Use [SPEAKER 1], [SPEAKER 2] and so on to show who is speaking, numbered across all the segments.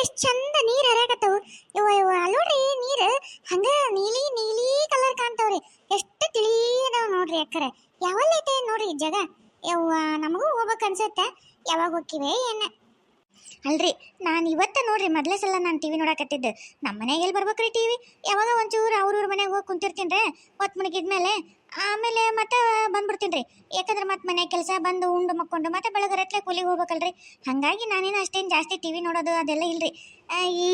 [SPEAKER 1] ಎಷ್ಟ್ ಚಂದ ನೀರು ಹರಿಯಾಕತ್ತವು. ಇವ ಇವ ಅಲ್ಲೋಡ್ರಿ ನೀರು ಹಂಗ ನೀಲಿ ನೀಲಿ ಕಲರ್ ಕಾಣ್ತಾವ್ರಿ. ಎಷ್ಟು ತಿಳಿ ಅದಾವ ನೋಡ್ರಿ ಅಕ್ಕರೆ. ಯಾವಲ್ಲೈತೆ ನೋಡ್ರಿ ಈ ಜಾಗ? ಯವ್ವ, ನಮಗೂ ಹೋಗ್ಬೇಕು ಅನ್ಸುತ್ತೆ. ಯಾವಾಗ ಹೋಗ್ತೀವಿ, ಏನ? ಅಲ್ರಿ, ನಾನು ಇವತ್ತ ನೋಡ್ರಿ ಮೊದಲೇ ಸಲ ನಾನು ಟಿವಿ ನೋಡಕತ್ತಿದ್ದೆ. ನಮ್ಮ ಮನೆಗೆ ಎಲ್ಲಿ ಬರ್ಬೇಕ್ರಿ ಟಿವಿ ಯಾವಾಗ ಒಂಚೂರು ಅವ್ರವ್ರ ಮನೆಗೆ ಹೋಗಿ ಕುಂತಿರ್ತೀನಿ ರೀ ಹೊತ್ತು ಮುಳುಗಿದ್ಮೇಲೆ ಆಮೇಲೆ ಮತ್ತೆ ಬಂದ್ಬಿಡ್ತೀನಿ ರೀ. ಯಾಕಂದ್ರೆ ಮತ್ತೆ ಮನೆ ಕೆಲಸ ಬಂದು ಉಂಡು ಮಕ್ಕೊಂಡು ಮತ್ತೆ ಬೆಳಗರತ್ಲೆ ಕೂಲಿಗೆ ಹೋಗ್ಬೇಕಲ್ರಿ. ಹಾಗಾಗಿ ನಾನೇನು ಅಷ್ಟೇನು ಜಾಸ್ತಿ ಟಿ ವಿ ನೋಡೋದು ಅದೆಲ್ಲ ಇಲ್ರಿ.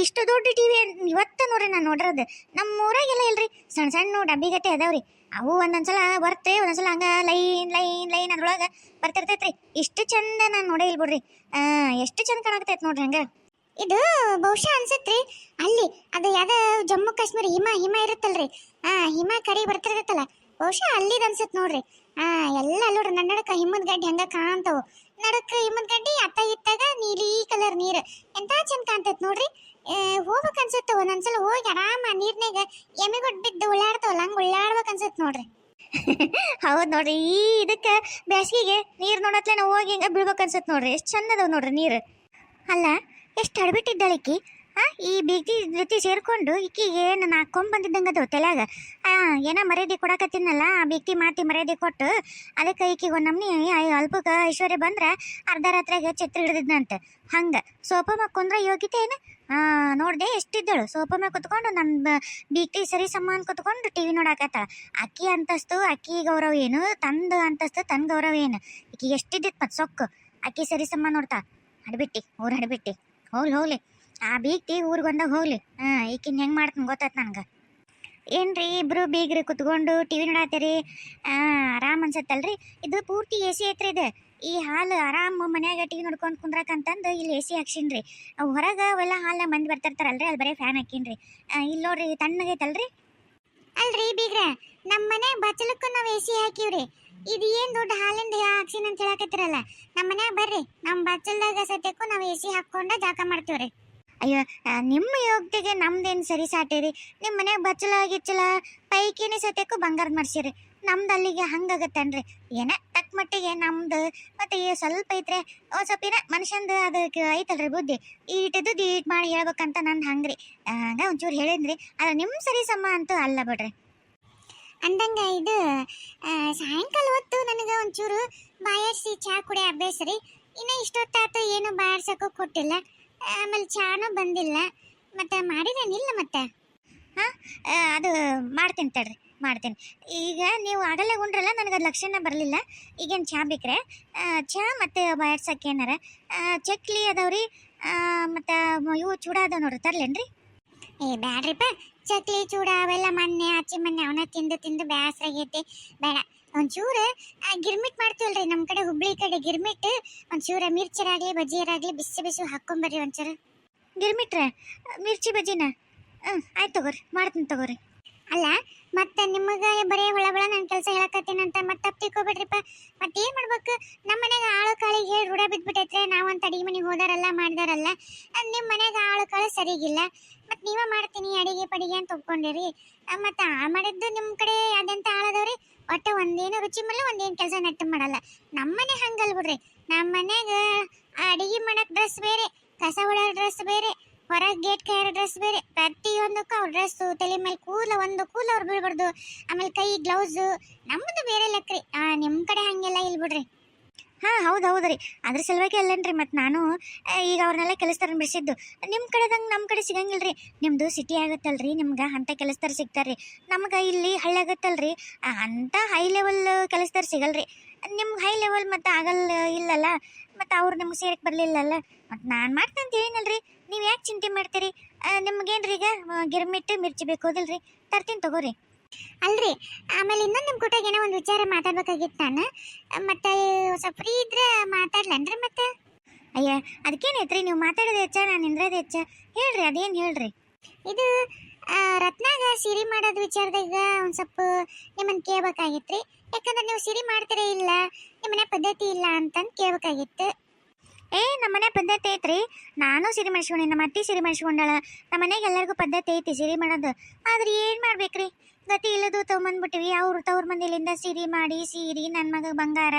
[SPEAKER 1] ಇಷ್ಟು ದೊಡ್ಡ ಟಿವಿ ಇವತ್ತ ನೋಡ್ರಿ ನಾನು ನೋಡಿರೋದು. ನಮ್ಮ ಊರಾಗೆಲ್ಲ ಇಲ್ರಿ. ಸಣ್ಣ ಸಣ್ಣ ಡಬ್ಬಿಗಟ್ಟೆ ಅದಾವ್ರಿ. ಅವು ಒಂದೊಂದ್ಸಲ ಬರ್ತೆ, ಒಂದೊಂದ್ಸಲ ಹಂಗ ಲೈನ್ ಲೈನ್ ಲೈನ್ ಅದ್ರೊಳಗೆ ಬರ್ತಿರ್ತೈತ್ರಿ. ಇಷ್ಟು ಚಂದ ನಾನು ನೋಡೇ ಇಲ್ಲ ಬಿಡ್ರಿ ಎಷ್ಟು ಚಂದ ಕಾಣಕತೈತ್ ನೋಡ್ರಿ ಹಂಗ. ಇದು ಬಹುಶಃ ಅನ್ಸತ್ರಿ, ಅಲ್ಲಿ ಅದು ಯಾವ್ದು ಜಮ್ಮು ಕಾಶ್ಮೀರ ಹಿಮ ಹಿಮ ಇರುತ್ತಲ್ರಿ. ಹಿಮ ಕರಿ ಬರ್ತಿರ್ತೈತಲ್ಲ. ಬಹುಶಃ ಅಲ್ಲಿದ್ ಅನ್ಸತ್ ನೋಡ್ರಿ. ಆ, ಎಲ್ಲ ನೋಡ್ರಿ ನನ್ನ ನಡಕ ಹಿಮ್ಮದ್ ಗಡ್ಡಿ ಹಂಗ ಕಾಣ್ತಾವು. ನಡಕ ಹಿಮದ ಗಡ್ಡಿ ಅತ್ತ ಇತ್ತಾಗ ನೀಲಿ ಕಲರ್ ನೀರು. ಎಂತ ಚಂದ ಕಾಣ್ತೈತ್ ನೋಡ್ರಿ. ಹೋಗ್ಬೇಕ್ ಅನ್ಸತ್ತ ಒಂದೊಂದ್ಸಲ ಹೋಗಿ ಆರಾಮ ನೀರ್ನಾಗ ಎಮ್ಮೆಗೊಡ್ ಬಿದ್ದು ಉಳ್ಳಾಡ್ತಾವಲ್ಲ, ಹಂಗ ಉಳ್ಳಾಡ್ಬೇಕು ಅನ್ಸುತ್ತೆ ನೋಡ್ರಿ. ಹೌದ್ ನೋಡ್ರಿ, ಈ ಇದಕ್ಕ ಬೇಸಿಗೆಗೆ ನೀರ್ ನೋಡತ್ಲೆ ಹೋಗಿ ಹಿಂಗ ಬೀಳ್ಬೇಕು ಅನ್ಸುತ್ತೆ ನೋಡ್ರಿ. ಎಷ್ಟ್ ಚಂದ ಅದಾವ ನೋಡ್ರಿ ನೀರು. ಅಲ್ಲ, ಎಷ್ಟು ಅಡ್ಬಿಟ್ಟಿದ್ದಾಳಿಕಿ ಈ ಬೀಗಿ ಜೊತೆ ಸೇರ್ಕೊಂಡು ಇಕ್ಕಿಗೆ ಏನು ನಾಕೊಂಡ್ ಬಂದಿದ್ದಂಗೆ ಅದು ತಲೆಯಾಗ ಏನೋ ಮರ್ಯಾದೆ ಕೊಡಕತ್ತಿನಲ್ಲ ಆ ಬೀಗ್ತಿ ಮಾತಿ ಮರ್ಯಾದೆ ಕೊಟ್ಟು ಅದಕ್ಕೆ ಈಕಿಗೆ ಒಂದು ನಮ್ನಿ ಅಲ್ಪಕ ಐಶ್ವರ್ಯ ಬಂದ್ರೆ ಅರ್ಧ ರಾತ್ರಿಗೆ ಛತ್ರಿ ಹಿಡಿದಿದ್ನಂತೆ. ಹಂಗೆ, ಸೋಪ ಮ್ಯಾಗ ಕುಂದ್ರ ಯೋಗ್ಯತೆ ಏನು? ನೋಡ್ದೆ ಎಷ್ಟಿದ್ದಳು. ಸೋಪ ಮ್ಯಾಗ ಕುತ್ಕೊಂಡು ನಮ್ಮ ಬೀಗ್ತಿ ಸರಿ ಸಮಾನ ಕುತ್ಕೊಂಡು ಟಿವಿ ನೋಡಾಕತ್ತಾಳ. ಅಕ್ಕಿ ಅಂತಸ್ತು, ಅಕ್ಕಿ ಗೌರವ ಏನು, ತಂದ ಅಂತಸ್ತು ತನ್ನ ಗೌರವ ಏನು? ಈಕಿಗೆ ಎಷ್ಟಿದ್ದಿತ್ತು ಮತ್ತೆ ಸೊಕ್ಕು. ಅಕ್ಕಿ ಸರಿ ಸಮ ನೋಡ್ತಾ ಹಡ್ಬಿಟ್ಟಿ, ಊರು ಹಡ್ಬಿಟ್ಟಿ. ಹೋಗ್ಲಿ ಹೋಗ್ಲಿ. ಆ ಬೀಗ್ತಿ ಊರಿಗೆ ಬಂದಾಗ ಹೋಗ್ಲಿ. ಹಾಂ, ಈಕಿನ ಹೆಂಗೆ ಮಾಡ್ತೀನಿ ಗೊತ್ತಾಯ್ತು ನನಗೆ. ಏನ್ರಿ ಇಬ್ರು ಬೀಗ್ರಿ ಕುತ್ಕೊಂಡು ಟಿ ವಿ ನೋಡತ್ತೀರಿ ಆರಾಮ್ ಅನ್ಸತ್ತಲ್ರಿ? ಇದು ಪೂರ್ತಿ ಎ ಸಿ ಐತ್ರಿ ಇದು. ಈ ಹಾಲು ಆರಾಮ್ ಮನ್ಯಾಗ ಟಿ ನೋಡ್ಕೊಂಡು ಕುಂದ್ರಕಂತಂದು ಇಲ್ಲಿ ಎ ಸಿ ಹಾಕ್ಸಿನ್ರಿ. ಹೊರಗೆ ಅವೆಲ್ಲ ಹಾಲ ಮಂದಿ ಬರ್ತಿರ್ತಾರಲ್ರಿ, ಅಲ್ಲಿ ಬರೀ ಫ್ಯಾನ್ ಹಾಕಿನ್ರಿ. ಇಲ್ಲಿ ನೋಡ್ರಿ ತಣ್ಣಗೈತಲ್ರಿ? ಅಲ್ರಿ ಬೀಗ್ರ ನಮ್ಮ ಮನೆ ಬಚ್ಚಲಕ್ಕೂ ನಾವು ಎ ಸಿ ಹಾಕಿವ್ರಿ. ಇದು ಏನ್ ದೊಡ್ಡ ಹಾಲಿಂದ ಹಾಕ್ಸಿನ ಅಂತ ಹೇಳಕತ್ತಿರಲ್ಲ? ನಮ್ಮ ಮನ್ಯಾಗ ಬರ್ರಿ ನಮ್ಮ ಬಚ್ಚಲ್ದಾಗ ಸದ್ಯಕ್ಕೂ ನಾವು ಎ ಸಿ ಹಾಕೊಂಡ ಜಾಕ ಮಾಡ್ತೀವ್ರಿ. ಅಯ್ಯೋ ನಿಮ್ಮ ಯೋಗ್ಯತೆಗೆ ನಮ್ದೇನು ಸರಿ ಸಾಟಿರಿ? ನಿಮ್ಮ ಮನೆಗೆ ಬಚ್ಚಲ ಗಿಚ್ಚಲ ಪೈಕಿನೇ ಸತ್ಯಕ್ಕೂ ಬಂಗಾರ ಮಾಡ್ಸಿರಿ ನಮ್ದು ಅಲ್ಲಿಗೆ ಹಂಗಾಗತ್ತನ್ರಿ. ಏನ ತಕ್ಕ ಮಟ್ಟಿಗೆ ನಮ್ದು, ಮತ್ತೆ ಸ್ವಲ್ಪ ಐತ್ರೆ ಒಂದ್ ಸ್ವಲ್ಪ ಏನ ಮನುಷ್ಯಂದು ಅದಕ್ಕೆ ಐತಲ್ರಿ ಬುದ್ಧಿ? ಈಟದ್ದು ಈಟ್ ಮಾಡಿ ಹೇಳ್ಬೇಕಂತ ನಂದು ಹಂಗ್ರಿ. ಹಂಗ ಒಂಚೂರು ಹೇಳಿದ್ರಿ ಆದ್ರೆ ನಿಮ್ಮ ಸರಿ ಸಮ ಅಂತೂ ಅಲ್ಲ ಬಿಡ್ರಿ. ಅಂದಂಗ ಇದು ಸಾಯಂಕಾಲ ಹೊತ್ತು ನನಗೆ ಒಂಚೂರು ಬಾಯಾರ್ಸಿ ಚಹಾ ಕುಡಿಯೋ ಅಭ್ಯಾಸ ರೀ ಇನ್ನು ಇಷ್ಟೊತ್ತಾತು ಏನು ಬಾಯಾರ್ಸಕ್ಕೂ ಕೊಟ್ಟಿಲ್ಲ. ಆಮೇಲೆ ಚಹಾನೂ ಬಂದಿಲ್ಲ. ಮತ್ತೆ ಮಾಡಿದೇನಿಲ್ಲ ಮತ್ತೆ? ಹಾಂ? ಅದು ಮಾಡ್ತೀನಿ ತಡ್ರಿ, ಮಾಡ್ತೀನಿ. ಈಗ ನೀವು ಆಗಲೇ ಉಂಡ್ರಲ್ಲ ನನಗೆ ಅದು ಲಕ್ಷಣ ಬರಲಿಲ್ಲ. ಈಗೇನು ಚಹಾ ಬೇಕ್ರೆ? ಚಹಾ ಮತ್ತು ಬಾಯ್ಸಕ್ಕೆ ಏನಾರ? ಚಕ್ಲಿ ಅದಾವ್ರಿ. ಮತ್ತು ಇವು ಚೂಡ ಅದಾವ ನೋಡ್ರಿ, ತರ್ಲೇನ್ರಿ? ಏ, ಬ್ಯಾಡ್ರಿಪ್ಪ. ಚಕ್ಲಿ ಚೂಡ ಅವೆಲ್ಲ ಮೊನ್ನೆ ಆಚೆ ಮೊನ್ನೆ ಅವನ ತಿಂದು ತಿಂದು ಬ್ಯಾಸರ ಆಗೈತಿ ಬೇಡ. ಒಂಚೂರು ಗಿರ್ಮಿಟ್ ಮಾಡ್ತೀವಲ್ರಿ ನಮ್ಮ ಕಡೆ ಹುಬ್ಳಿ ಕಡೆ ಗಿರ್ಮಿಟ್. ಒಂಚೂರ ಮಿರ್ಚರಾಗ್ಲಿ, ಬಜ್ಜಿಯರಾಗ್ಲಿ, ಬಿಸಿ ಬಿಸಿ ಹಾಕೊಂಬರ್ರಿ ಒಂಚೂರು. ಗಿರ್ಮಿಟ್ರೆ, ಮಿರ್ಚಿ ಬಜ್ಜಿನ? ಹ್ಞೂ ಆಯ್ತು ತಗೋರಿ, ಮಾಡ್ತೀನಿ ತಗೋರಿ. ಅಲ್ಲ, ಮತ್ತೆ ನಿಮಗೆ ಬರೀ ಹೊಳ ಹೊಳ ನನ್ನ ಕೆಲಸ ಹೇಳಕತ್ತೀನಂತ ಮತ್ತೆ ತಪ್ಪು ತಿಳ್ಕೊಬೇಡ್ರಿಪ್ಪ. ಮತ್ತೆ ಏನು ಮಾಡ್ಬೇಕು? ನಮ್ಮ ಮನೆಗೆ ಆಳು ಕಾಳಿಗೆ ಹೇಳಿ ರೂಢ ಬಿದ್ದುಬಿಟ್ಟೈತ್ರೆ ನಾವಂತ ಅಡಿಗೆ ಮನೆಗೆ ಹೋದಾರಲ್ಲ, ಮಾಡಿದಾರಲ್ಲ ನಿಮ್ಮ ಮನೆಗೆ ಆಳು ಕಾಳು ಸರಿಗಿಲ್ಲ. ಮತ್ತು ನೀವೇ ಮಾಡ್ತೀನಿ, ಅಡಿಗೆ ಪಡಿಗೆ ಅಂತ ಒಪ್ಕೊಂಡಿರಿ. ಮತ್ತೆ ಆ ಮಾಡಿದ್ದು ನಿಮ್ಮ ಕಡೆ ಅದೆಂತ ಆಳದವ್ರಿ, ಒಟ್ಟು ಒಂದೇನು ರುಚಿ ಮಲ್ಲ ಒಂದೇನು ಕೆಲಸ ನೆಟ್ಟು ಮಾಡಲ್ಲ. ನಮ್ಮನೆ ಹಂಗಲ್ ಬಿಡ್ರಿ. ನಮ್ಮ ಮನ್ಯಾಗ ಅಡಿಗೆ ಮಾಡಕ್ ಡ್ರೆಸ್ ಬೇರೆ, ಕಸ ಹೊಡೋ ಡ್ರೆಸ್ ಬೇರೆ, ಹೊರಗೆ ಗೇಟ್ ಕೈಯೋ ಡ್ರೆಸ್ ಬೇರೆ, ಪ್ರತಿಯೊಂದಕ್ಕೂ ಅವ್ರ ಡ್ರೆಸ್ ತಲೆ ಮೇಲೆ ಕೂಲ ಒಂದು ಕೂಲ ಅವ್ರು ಬೀಳ್ಬಾರ್ದು. ಆಮೇಲೆ ಕೈ ಗ್ಲೌಸ್ ನಮ್ಮದು ಬೇರೆ ಲೆಕ್ಕ ರೀ ನಿಮ್ಮ ಕಡೆ ಹಂಗೆಲ್ಲ ಇಲ್ಲ ಬಿಡ್ರಿ ಹಾಂ, ಹೌದು ಹೌದು ರೀ. ಅದ್ರ ಸಲುವಾಗಿ ಅಲ್ಲೇನ್ರಿ ಮತ್ತು ನಾನು ಈಗ ಅವ್ರನ್ನೆಲ್ಲ ಕೆಲಸದಾರ ಬಿಡಿಸಿದ್ದು ನಿಮ್ಮ ಕಡೆದಂಗೆ ನಮ್ಮ ಕಡೆ ಸಿಗಂಗಿಲ್ರಿ. ನಿಮ್ಮದು ಸಿಟಿ ಆಗುತ್ತಲ್ರಿ, ನಿಮ್ಗೆ ಅಂಥ ಕೆಲಸದಾರ ಸಿಗ್ತಾರ್ರಿ. ನಮ್ಗೆ ಇಲ್ಲಿ ಹಳ್ಳಿ ಆಗುತ್ತಲ್ರಿ. ಅಂಥ ಹೈ ಲೆವೆಲ್ ಕೆಲಸದಾರ ಸಿಗಲ್ರಿ. ನಿಮ್ಗೆ ಹೈ ಲೆವೆಲ್ ಮತ್ತು ಆಗಲ್ಲ ಇಲ್ಲಲ್ಲ ಮತ್ತು ಅವ್ರು ನಮ್ಗೆ ಸೇರಕ್ಕೆ ಬರಲಿಲ್ಲಲ್ಲ. ಮತ್ತು ನಾನು ಮಾಡ್ತೀನಿ ಅಂತ ಹೇಳಿನಲ್ರಿ. ನೀವು ಯಾಕೆ ಚಿಂತೆ ಮಾಡ್ತೀರಿ? ನಿಮ್ಗೇನ್ರಿ ಈಗ ಗಿರ್ಮಿಟ್ಟು ಮಿರ್ಚಿ ಬೇಕು ಹೌದಿಲ್ರಿ ತರ್ತೀನಿ ತಗೋರಿ. ಅಲ್ರಿ ಆಮೇಲೆ ಇನ್ನೊಂದು ನಿಮ್ಮ ಕೂಟಾಗ ಏನೋ ಒಂದು ವಿಚಾರ ಮಾತಾಡ್ಬೇಕಾಗಿತ್ತು ನಾನು. ಮತ್ತೆ ಸ್ವಲ್ಪ ಫ್ರೀ ಇದ್ರೆ ಮಾತಾಡ್ಲನ್ರಿ ಮತ್ತೆ? ಅಯ್ಯ ಅದಕ್ಕೇನೈತ್ರಿ ನೀವು ಮಾತಾಡೋದು ಹೆಚ್ಚ ನಾನು ನಿಂದ್ರೋದು ಹೆಚ್ಚ. ಹೇಳ್ರಿ ಅದೇನು ಹೇಳ್ರಿ? ಇದು ರತ್ನಾಗ ಸಿರಿ ಮಾಡೋದು ವಿಚಾರದಾಗ ಒಂದು ಸ್ವಲ್ಪ ನಿಮ್ಮನ್ನು ರೀ ಯಾಕಂದ್ರೆ ನೀವು ಸಿರಿ ಮಾಡ್ತೀರಾ ಇಲ್ಲ ನಿಮ್ಮನೆ ಪದ್ಧತಿ ಇಲ್ಲ ಅಂತಂದು ಕೇಳ್ಬೇಕಾಗಿತ್ತು. ಏ ನಮ್ಮನೆ ಪದ್ಧತಿ ಐತ್ರಿ. ನಾನು ಸಿರಿ ಮಾಡಿಸ್ಕೊಂಡಿ ನಮ್ಮ ಅತ್ತಿ ಸಿರಿ ಮಾಡಿಸ್ಕೊಂಡಾಳ. ನಮ್ಮ ಮನೆಗೆ ಎಲ್ಲರಿಗೂ ಪದ್ಧತಿ ಐತಿ ಸಿರಿ ಮಾಡೋದು. ಆದ್ರೆ ಏನು ಮಾಡ್ಬೇಕ್ರಿ? ಗತಿ ಇಲ್ಲದು ತೊಗೊಂಬಂದ್ಬಿಟ್ಟಿವಿ ಅವ್ರು ತವ್ರ ಮನೇಲಿಂದ ಸಿರಿ ಮಾಡಿ ಸೀರಿ ನನ್ನ ಮಗ ಬಂಗಾರ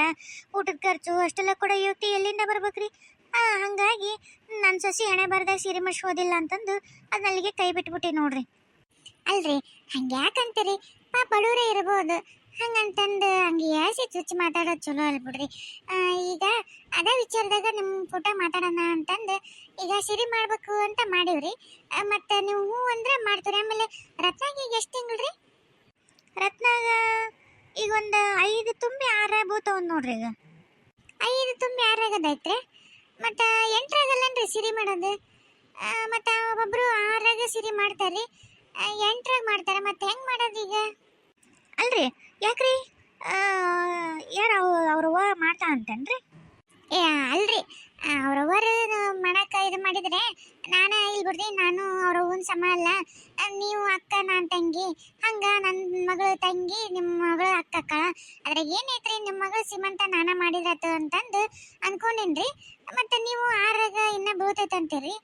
[SPEAKER 1] ಊಟದ ಖರ್ಚು ಅಷ್ಟೆಲ್ಲ ಕೂಡ ಯುಕ್ತಿ ಎಲ್ಲಿಂದ ಬರ್ಬೇಕ್ರಿ? ಆ, ಹಂಗಾಗಿ ನನ್ನ ಸಸಿ ಹಣೆ ಬರ್ದಾಗ ಸೀರೆ ಮಾಡಿಸೋದಿಲ್ಲ ಅಂತಂದು ಅದನ್ನ ಅಲ್ಲಿಗೆ ಕೈ ಬಿಟ್ಬಿಟ್ಟಿ ನೋಡ್ರಿ. ಅಲ್ರಿ ಹಂಗೆ ಯಾಕಂತೀರಿ ಪಾ ಬಡವರೇ ಇರ್ಬೋದು. ಹಂಗಂತಂದು ಹಂಗೆ ಯಾಸಿ ಚುಚ್ಚಿ ಮಾತಾಡೋದು ಚಲೋ ಅಲ್ಬಿಡ್ರಿ. ಈಗ ಅದೇ ವಿಚಾರದಾಗ ನಿಮ್ಮ ಫೋಟೋ ಮಾತಾಡೋಣ ಅಂತಂದು ಈಗ ಸಿರಿ ಮಾಡಬೇಕು ಅಂತ ಮಾಡೀವ್ರಿ. ಮತ್ತು ನೀವು ಹೂ ಅಂದ್ರೆ ಮಾಡ್ತೀರಿ. ಆಮೇಲೆ ರತ್ನಾಗಿ ಈಗ ಎಷ್ಟು ತಿಂಗಳು ರತ್ನಾಗ ಈಗ ಒಂದು ಐದು ತುಂಬಿ ಆರ ತಗೊಂಡು ನೋಡ್ರಿ ಈಗ. ಐದು ತುಂಬಿ ಆರಾಗದೈತ್ರಿ ಮತ್ತು ಎಂಟ್ರಾಗಲ್ಲನ್ರಿ ಸಿರಿ ಮಾಡೋದು? ಮತ್ತು ಒಬ್ಬೊಬ್ಬರು ಆರಾಗ ಸಿರಿ ಮಾಡ್ತಾರೆ ರೀ ಎಂಟ್ರಾಗ ಮಾಡ್ತಾರೆ ಮತ್ತು ಹೆಂಗೆ ಮಾಡೋದು ಈಗ? ಅಲ್ರಿ ಯಾಕ್ರಿ? ಯಾರು ಅವ್ರವ್ವ ಮಾಡ್ತಾ ಅಂತನ್ರಿ ಏ ಅಲ್ರಿ. ಅವ್ರವ್ವರು ಮಾಡಕ್ಕೆ ಇದು ಮಾಡಿದ್ರೆ ನಾನು ಇಲ್ಲಿ ನಾನು ಅವ್ರವ್ವನ ಸಮ ಅಲ್ಲ. ನೀವು ಅಕ್ಕ, ನಾನು ತಂಗಿ. ಹಂಗೆ ನನ್ನ ಮಗಳು ತಂಗಿ ನಿಮ್ಮ ಮಗಳು ಅಕ್ಕ ಅಕ್ಕ. ಅದ್ರಾಗ ಏನೈತ್ರಿ ನಿಮ್ಮ ಮಗಳು ಸೀಮಂತ ನಾನ ಮಾಡಿದ್ರಾತು ಅಂತಂದು ಅನ್ಕೊಂಡೇನ್ರಿ. ಮತ್ತು ನೀವು ಆರಾಗ ಇನ್ನೂ ಬೀಳ್ತೈತೆ ಅಂತೀರಿ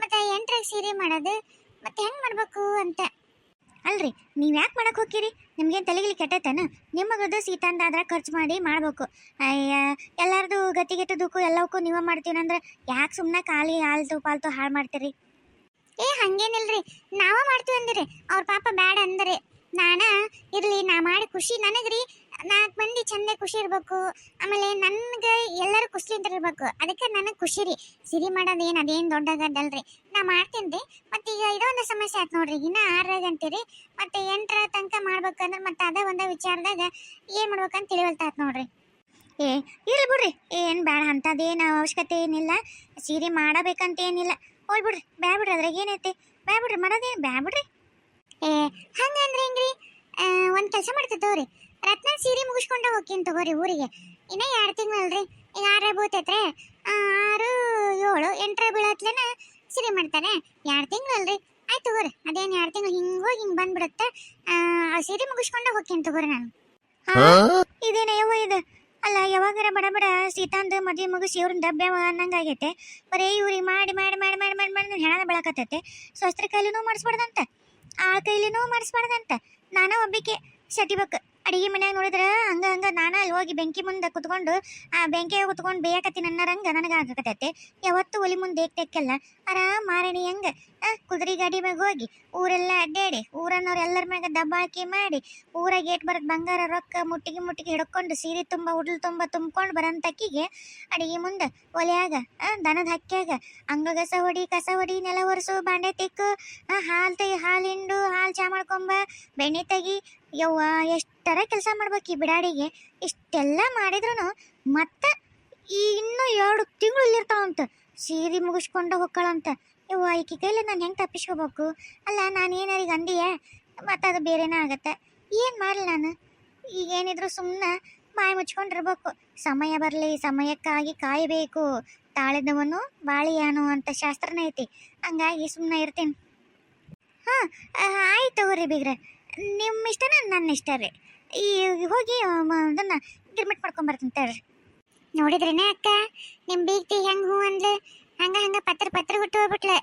[SPEAKER 1] ಮತ್ತು ಎಂಟ್ರಾಗ ಸೀರೆ ಮಾಡೋದು, ಮತ್ತು ಹೆಂಗೆ ಮಾಡಬೇಕು ಅಂತ. ಅಲ್ರಿ, ನೀವು ಯಾಕೆ ಮಾಡಕ್ಕೆ ಹೋಗ್ತೀರಿ? ನಿಮ್ಗೇನು ತಲೆಗಿಲಿ ಕೆಟ್ಟತನ? ನಿಮ್ಮ ಸೀತಾಂದ ಆದ್ರೆ ಖರ್ಚು ಮಾಡಿ ಮಾಡ್ಬೇಕು. ಅಯ್ಯ, ಎಲ್ಲಾರ್ದು ಗತಿಗೆಟ್ಟದಕ್ಕೂ ಎಲ್ಲವಕ್ಕೂ ನೀವೇ ಮಾಡ್ತೀವಿ ಅಂದ್ರೆ ಯಾಕೆ ಸುಮ್ಮನೆ ಖಾಲಿ ಆಲ್ತು ಪಾಲ್ತು ಹಾಳು ಮಾಡ್ತೀರಿ? ಏ, ಹಂಗೇನಿಲ್ರಿ. ನಾವೇ ಮಾಡ್ತೀವಿ ಅಂದಿರಿ. ಅವ್ರ ಪಾಪ ಬ್ಯಾಡ ಅಂದ್ರೆ. ನಾನ, ಇರ್ಲಿ, ನಾ ಮಾಡಿ ಖುಷಿ ನನಗ್ರಿ. ನಾಲ್ಕು ಮಂದಿ ಚಂದ ಖುಷಿ ಇರಬೇಕು. ಆಮೇಲೆ ನನಗೆ ಎಲ್ಲರೂ ಖುಷಿಲಿಂದ ಇರ್ಬೇಕು. ಅದಕ್ಕೆ ನನಗೆ ಖುಷಿ ರೀ. ಸಿರಿ ಮಾಡೋದು ಏನು, ಅದೇನು ದೊಡ್ಡದಲ್ರಿ ನಾ ಮಾಡ್ತೀನಿ ರೀ ಈಗ ಇದೊಂದು ಸಮಸ್ಯೆ ಆಯ್ತು ನೋಡ್ರಿ. ಇನ್ನ ಆರಾಗ ಅಂತೀರಿ. ಮತ್ತೆ ಎಂಟರ ತನಕ ಮಾಡ್ಬೇಕಂದ್ರೆ ಮತ್ತೆ ಅದ ಒಂದ ವಿಚಾರದಾಗ ಏನು ಮಾಡ್ಬೇಕಂತ ತಿಳಿವಲ್ತಾತ್ ನೋಡ್ರಿ. ಏ, ಇರ್ಲಿ ಬಿಡ್ರಿ. ಏನು ಬೇಡ ಅಂಥದ್ದೇನು ಅವಶ್ಯಕತೆ ಏನಿಲ್ಲ. ಸೀರೆ ಮಾಡಬೇಕಂತ ಏನಿಲ್ಲ ಹೋಯ್ ಬಿಡ್ರಿ, ಬ್ಯಾ ಬಿಡ್ರಿ ಅದ್ರಾಗ ಏನೈತಿ? ಬ್ಯಾ ಬಿಡ್ರಿ, ಮಾಡೋದೇನು ಬ್ಯಾ ಬಿಡ್ರಿ? ಏ, ಹಂಗಂದ್ರೆ ಹೆಂಗ್ರಿ? ಒಂದು ಕೆಲಸ ಮಾಡ್ತೀವಿ ತಗೋರಿ. ರತ್ನ ಸೀರೆ ಮುಗಿಸ್ಕೊಂಡು ಹೋಗ್ತೀನಿ ತಗೋರಿ ಊರಿಗೆ. ಇನ್ನ ಎರಡು ತಿಂಗಳಲ್ರಿ ಈಗ ಆರ ಬೂತೈತ್ರೆ ಆರು ಏಳು ಎಂಟರ ಬೀಳತ್ಲೇನ ಸೀರೆ ಮಾಡ್ತಾರೆ ಎರಡು ತಿಂಗಳಲ್ರಿ. ಆಯ್ತು ತಗೋರಿ. ಅದೇನು ಎರಡು ತಿಂಗಳು ಹಿಂಗೆ ಹೋಗಿ ಬಂದ್ಬಿಡುತ್ತೆ. ಆ ಸೀರೆ ಮುಗಿಸ್ಕೊಂಡು ಹೋಗ್ತೀನಿ ತಗೋರಿ ನಾನು. ಇದೇನೇವ ಇದೇನ ಯವ್ವ ಇದು. ಅಲ್ಲ ಯಾವಾಗಾರ ಬಡ ಬಡ ಸೀತಾಂದ ಮದುವೆ ಮುಗಿಸಿ ಇವ್ರನ್ನ ಡಬ್ಬೆ ಅನ್ನಂಗಾಗೈತೆ. ಬರೀ ಇವ್ರಿಗೆ ಮಾಡಿ ಮಾಡಿ ಮಾಡಿ ಮಾಡಿ ಮಾಡಿ ಮಾಡಿ ಹೆಣನ ಬೆಳಕತ್ತೈತೆ. ಸ್ವಸ್ತ್ರ ಕೈಲಿನೂ ಮಾಡಿಸ್ಬಾರ್ದಂತ. ಆ ಕೈಲಿನೂ ಮಾಡಿಸ್ಬಾರ್ದಂತ. ನಾನು ಒಬ್ಬಿಕೆ ಸಟಿಬೇಕು ಅಡಿಗೆ ಮನ್ಯಾಗ ನೋಡಿದ್ರ ಹಂಗ ಹಂಗ ನಾನ ಅಲ್ಲಿ ಹೋಗಿ ಬೆಂಕಿ ಮುಂದೆ ಕುತ್ಕೊಂಡು, ಆ ಬೆಂಕಿಯಾಗ ಕುತ್ಕೊಂಡು ಬೇಯಕತ್ತೀನಿ ಅನ್ನರಂಗ ನನಗೆ ಆಗಕತ್ತೈತೆ. ಯಾವತ್ತು ಒಲಿ ಮುಂದೆ ಏಕ್ತೆಕ್ಕಲ್ಲ ಆರಾಮ್ ಮಾರಣಿ ಹಂಗ. ಕುದುರೆ ಗಾಡಿ ಮ್ಯಾಗ ಹೋಗಿ, ಊರೆಲ್ಲ ಅಡ್ಡಾಡಿ, ಊರನ್ನೋರು ಎಲ್ಲರ ಮ್ಯಾಗ ದಬ್ಬಾಕಿ ಮಾಡಿ ಊರ ಗೇಟ್ ಬರಕ್ ಬಂಗಾರ, ರೊಕ್ಕ ಮುಟ್ಟಿಗೆ ಮುಟ್ಟಿಗೆ ಹಿಡ್ಕೊಂಡು ಸೀರೆ ತುಂಬ, ಉಡ್ಲು ತುಂಬ ತುಂಬ್ಕೊಂಡು ಬರಂತಕ್ಕಿಗೆ ಅಡಿಗೆ ಮುಂದೆ ಒಲೆಯಾಗ ದನದ ಹಕ್ಕ್ಯಾಗ ಅಂಗ ಕಸ ಹೊಡಿ ಕಸ ಹೊಡಿ, ನೆಲ ಒರೆಸು, ಬಾಂಡೆ ತಿಕ್ಕು ಹಾಲು ತೆಗಿ, ಹಾಲು ಹಿಂಡು, ಹಾಲು ಚಾ ಮಾಡ್ಕೊಂಬ, ಬೆಣ್ಣೆ ತೆಗಿ ಯವ್ವ, ಎಷ್ಟರ ಕೆಲಸ ಮಾಡ್ಬೇಕು ಈ ಬಿಡಾಡಿಗೆ? ಇಷ್ಟೆಲ್ಲ ಮಾಡಿದ್ರು ಮತ್ತೆ ಈ ಇನ್ನೂ ಎರಡು ತಿಂಗಳು ಇಲ್ಲಿರ್ತಾವಂತ ಸೀರೆ ಮುಗಿಸ್ಕೊಂಡು ಹೋಗ್ಕಳಂತ. ಯವ್ವ, ಈಕಿ ಕೈಲಿ ನಾನು ಹೆಂಗೆ ತಪ್ಪಿಸ್ಕೋಬೇಕು? ಅಲ್ಲ, ನಾನು ಏನಾರಿಗೆ ಅಂದಿಯೇ? ಮತ್ತು ಅದು ಬೇರೆನೇ ಆಗತ್ತೆ? ಏನು ಮಾಡಲಿ ನಾನು? ಈಗ ಏನಿದ್ರು ಸುಮ್ಮನೆ ಬಾಯಿ ಮುಚ್ಕೊಂಡಿರ್ಬೇಕು. ಸಮಯ ಬರಲಿ, ಸಮಯಕ್ಕಾಗಿ ಕಾಯಬೇಕು. ತಾಳಿದವನು ಬಾಳಿಯಾನು ಅಂತ ಶಾಸ್ತ್ರನೇ ಐತಿ. ಹಂಗಾಗಿ ಸುಮ್ಮನೆ ಇರ್ತೀನಿ. ಹಾಂ, ಆಯ್ತು ತಗೋರಿ ಬಿಗ್ರೆ. ನಿಮ್ಮ ಇಷ್ಟನ, ನನ್ನ ಇಷ್ಟ ರೀ. ಈ ಹೋಗಿ ಅದನ್ನು ಗಿರ್ಮಿಟ್ ಮಾಡ್ಕೊಂಬರ್ತೀನಿ ತಡ್ರಿ. ನೋಡಿದ್ರೇನೆ ಅಕ್ಕ ನಿಮ್ಮ ಬೀಗ್ತಿ ಹೆಂಗೆ ಹೂ ಅಂದ್ಲು? ಹಂಗೆ ಹಂಗೆ ಪತ್ರ ಪತ್ರ ಹುಟ್ಟು ಹೋಗ್ಬಿಟ್ಲೆ.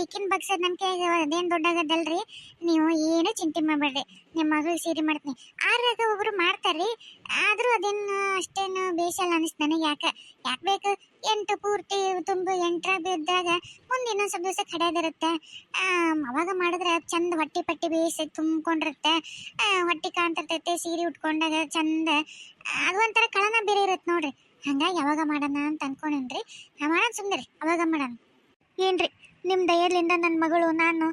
[SPEAKER 1] ಈಕಿನ ಬಗ್ಸದ್ ನಮ್ಗೆ ಅದೇನು ದೊಡ್ಡಾಗದಲ್ರಿ ನೀವು ಏನು ಚಿಂತೆ ಮಾಡಬೇಡ್ರಿ. ನಿಮ್ಮ ಮಗಳು ಸೀರೆ ಮಾಡ್ತೀನಿ. ಆರಾಗ ಒಬ್ರು ಮಾಡ್ತಾರ್ರಿ. ಆದರೂ ಅದೇನು ಅಷ್ಟೇನು ಬೇಸಲ್ಲ ಅನಿಸ್ತು ನನಗೆ ಯಾಕೆ? ಯಾಕೆ ಬೇಕು? ಎಂಟು ಪೂರ್ತಿ ತುಂಬ ಎಂಟ್ರ ಬಿದ್ದಾಗ ಮುಂದೆ ಇನ್ನೊಂದು ಸ್ವಲ್ಪ ದಿವಸ ಕಡೆಯದಿರುತ್ತೆ ಅವಾಗ ಮಾಡಿದ್ರೆ ಚಂದ ಹೊಟ್ಟೆ ಪಟ್ಟಿ ಬೇಯಿಸಿ ತುಂಬ್ಕೊಂಡಿರುತ್ತೆ. ಹೊಟ್ಟೆ ಕಾಣ್ತಿರ್ತೈತೆ ಸೀರೆ ಉಟ್ಕೊಂಡಾಗ ಚಂದ. ಅದು ಒಂಥರ ಕಳನ ಬೇರೆ ಇರುತ್ತೆ ನೋಡ್ರಿ. ಹಂಗಾಗಿ ಯಾವಾಗ ಮಾಡೋಣ ಅಂತ ಅನ್ಕೊಂಡೇನ್ರಿ. ಮಾಡೋಣ ಸುಮ್ಮನೆ ಅವಾಗ ಮಾಡೋಣ. ಏನ್ರಿ? ನಿಮ್ಮ ದಯದಿಂದ ನನ್ನ ಮಗಳು, ನಾನು